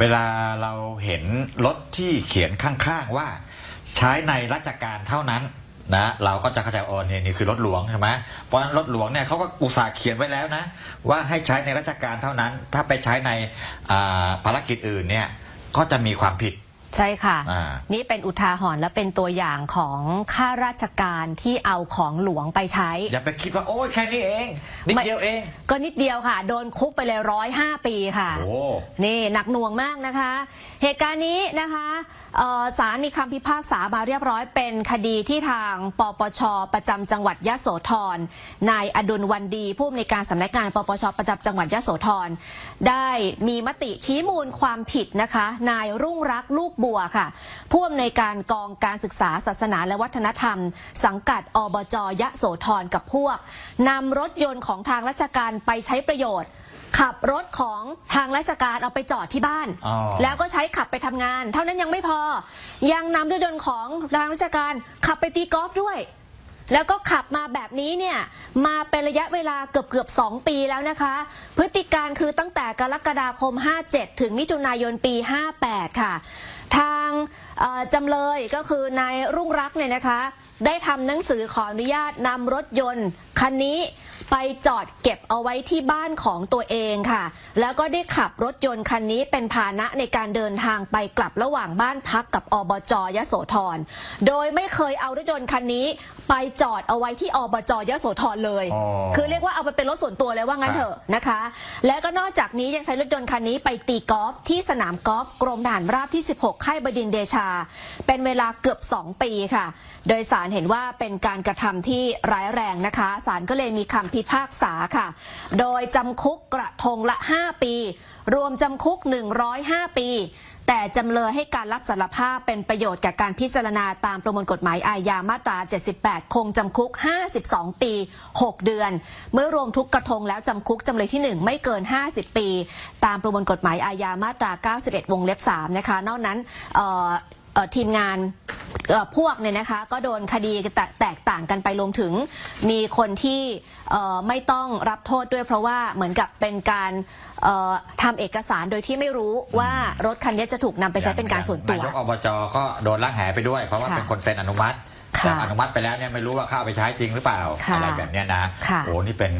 เวลาเราเห็นรถที่เขียนข้างๆว่า ใช้ในราชการเท่านั้นนะเราก็จะเข้าใจอ๋อนี่นี่คือรถหลวงใช่ไหมเพราะฉะนั้นรถหลวงเนี่ยเขาก็อุตส่าห์เขียนไว้แล้วนะ ว่าให้ใช้ในราชการเท่านั้น ถ้าไปใช้ในภารกิจอื่นเนี่ยก็จะมีความผิด ใช่ค่ะ อ่า นี่เป็นอุทาหรณ์และเป็นตัวอย่างของข้าราชการที่เอาของหลวงไปใช้ อย่าไปคิดว่าโอ้ยแค่นี้เองนิดไม่ เดียวเอง ก็นิดเดียวค่ะ โดนคุกไปเลยร้อยห้าปีค่ะ โอ้ นี่หนักหน่วงมากนะคะ เหตุการณ์นี้นะคะเอ่อศาลมีคำพิพากษามาเรียบร้อยเป็นคดีที่ทางปปช ประจำจังหวัดยะโสธรนายอดุลวันดีผู้อำนวยการสำนักงานปปช ประจำจังหวัดยะโสธรได้มีมติชี้มูลความผิดนะคะ นายรุ่งรักลูกบัวค่ะ ผู้อำนวยการกองการศึกษาศาสนาและวัฒนธรรม สังกัดอบจยะโสธรกับพวกนำรถยนต์ของทางราชการไปใช้ประโยชน์ ขับรถของทางราชการเอาไปจอดที่บ้าน อ๋อ แล้วก็ใช้ขับไปทำงาน เท่านั้นยังไม่พอ ยังนำรถยนต์ของทางราชการขับไปตีกอล์ฟด้วย แล้วก็ขับมาแบบนี้เนี่ยมาเป็นระยะเวลาเกือบเกือบ2 ปีแล้วนะคะ พฤติการคือตั้งแต่กรกฎาคม 57 ถึงมิถุนายนปี 58 ค่ะ ทางจำเลยก็คือนายรุ่งรักเนี่ยนะคะ ได้ทำหนังสือขออนุญาตนำรถยนต์คันนี้ ไปจอดเก็บเอาไว้ที่บ้านของตัวเองค่ะ แล้วก็ได้ขับรถยนต์คันนี้เป็นพาหนะในการเดินทางไปกลับระหว่างบ้านพักกับอบจยโสธร โดยไม่เคยเอารถยนต์คันนี้ ไปจอดเอาไว้ที่อบจยโสธรเลย อ๋อ คือเรียกว่าเอาไปเป็นรถส่วนตัวเลยว่างั้นครับเถอะนะคะ และก็นอกจากนี้ยังใช้รถยนต์คันนี้ไปตีกอล์ฟที่สนามกอล์ฟกรมทหารราบที่ 16 ค่ายบดินทร์เดชา เป็นเวลาเกือบ 2 ปีค่ะ โดยสารเห็นว่าเป็นการกระทำที่ร้ายแรงนะคะศาลก็เลยมีคำพิพากษาค่ะ โดยจำคุกกระทงละ 5 ปี รวมจำคุก 105 ปี แต่จำเลยให้การรับสารภาพเป็นประโยชน์แก่การพิจารณาตามประมวลกฎหมายอาญามาตรา 78 คงจำคุก 52 ปี 6 เดือน เมื่อรวมทุกกระทงแล้วจำคุกจำเลยที่ 1 ไม่เกิน 50 ปี ตามประมวลกฎหมายอาญามาตรา 91 วงเล็บ 3 นะคะ นอกนั้น ทีมงานเอ่อพวกเนี่ยนะคะก็โดนคดีแตแตกต่างกันไปรวมถึง มีคนที่เอ่อไม่ต้องรับโทษด้วยเพราะว่าเหมือนกับเป็นการเอ่อทำเอกสารโดยที่ไม่รู้ว่ารถคันนี้จะถูกนำไปใช้เป็นการส่วนตัวนายกอบจก็โดนล่างแหไปด้วย เพราะว่าค่ะเป็นคนเซ็นอนุมัติค่ะแต่อนุมัติไปแล้วเนี่ยไม่รู้ว่าเข้าเอาไปใช้จริงหรือเปล่าค่ะอะไรแบบเนี้ยนะค่ะโอ้นี่เป็น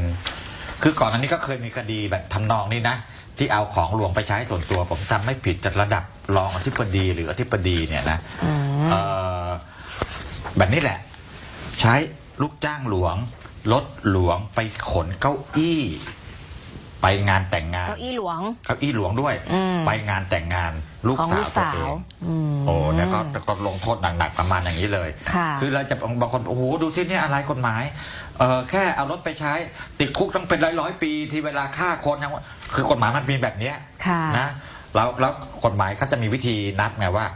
คือก่อนอันนี้ก็เคยมีคดีแบบทำนองนี้นะ ที่เอาของหลวงไปใช้ส่วนตัว ผมจำไม่ผิดจะระดับรองอธิบดีหรืออธิบดีเนี่ยนะเอ่อแบบนี้แหละ ใช้ลูกจ้างหลวงรถหลวงไปขนเก้าอี้ ไปงานแต่งงานเก้าอี้หลวง เก้าอี้หลวงด้วย อืม ไปงานแต่งงานลูกของสาลูวกตัวสาเอวง อืม โอ้เนี่ยก็ก็ลงโทษหนักๆประมาณอย่างนี้เลยค่ะอเราจะบางคนโอ้โหดูสิเนี่ยอะไรกฎหมายเออแค่เอารถไปใช้ ติดคุกต้องเป็นร้อยร้อยๆปีที่เวลาฆ่าคนยังว่าคือกฎหมายมันมีแบบเนี้ยค่ะนะแล้วแล้วกฎหมายเขาจะมีวิธีนับไงว่า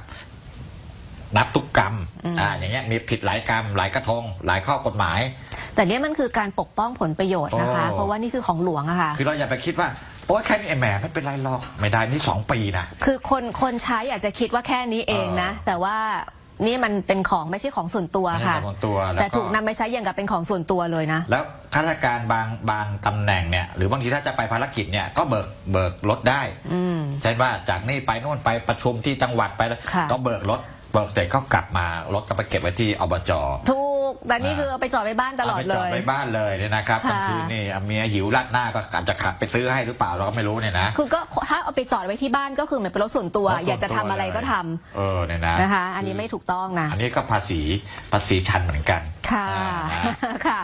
นับทุกกรรมอ่าอย่างเงี้ยมีผิดหลายกรรมหลายกระทง หลายข้อกฎหมาย แต่เนี่ยมันคือการปกป้องผลประโยชน์นะคะ โอ้ เพราะว่านี่คือของหลวงอะค่ะ คือเราอย่าไปคิดว่า โอ้ยแค่นี้ไอ้แหมไม่เป็นไรหรอกไม่ได้นี่สองปีนะ คือคนคนใช้อาจจะคิดว่าแค่นี้เองนะแต่ว่านี่มันเป็นของไม่ใช่ของส่วนตัวไม่ใช่ค่ะของส่วนตัวแล้วก็ แต่ถูกนำไปใช้อย่างกับเป็นของส่วนตัวเลยนะ แล้วข้าราชการบางบางตำแหน่งเนี่ยหรือบางทีถ้าจะไปภารกิจเนี่ยก็เบิกเบิกรถได้อืมใช่ว่าจากนี่ไปโน่นไปประชุมที่จังหวัดไปแล้วค่ะ ก็เบิกรถเบิกเสร็จก็กลับมารถก็ไปเก็บไว้ที่อบจ ถูก แต่นี่คือเอาไปจอดไว้บ้านตลอดาไปเลจอดยไว้บ้านเลยเนี่ยนะครับค่ะ กลางคืนนี่เมียหิวรัดหน้าก็อาจจะขับไปซื้อให้หรือเปล่าเราก็ไม่รู้เนี่ยนะคือก็ถ้าเอาไปจอดไว้ที่บ้านก็คือเหมือนเป็นรถส่วนตัวรถส่วนตัวอยากจะทำอะไรก็ทำเออเนี่ยนะนะคะ อันนี้ไม่ถูกต้องนะ อันนี้ก็ภาษีภาษีชันเหมือนกันค่ะ อ่านะ ค่ะ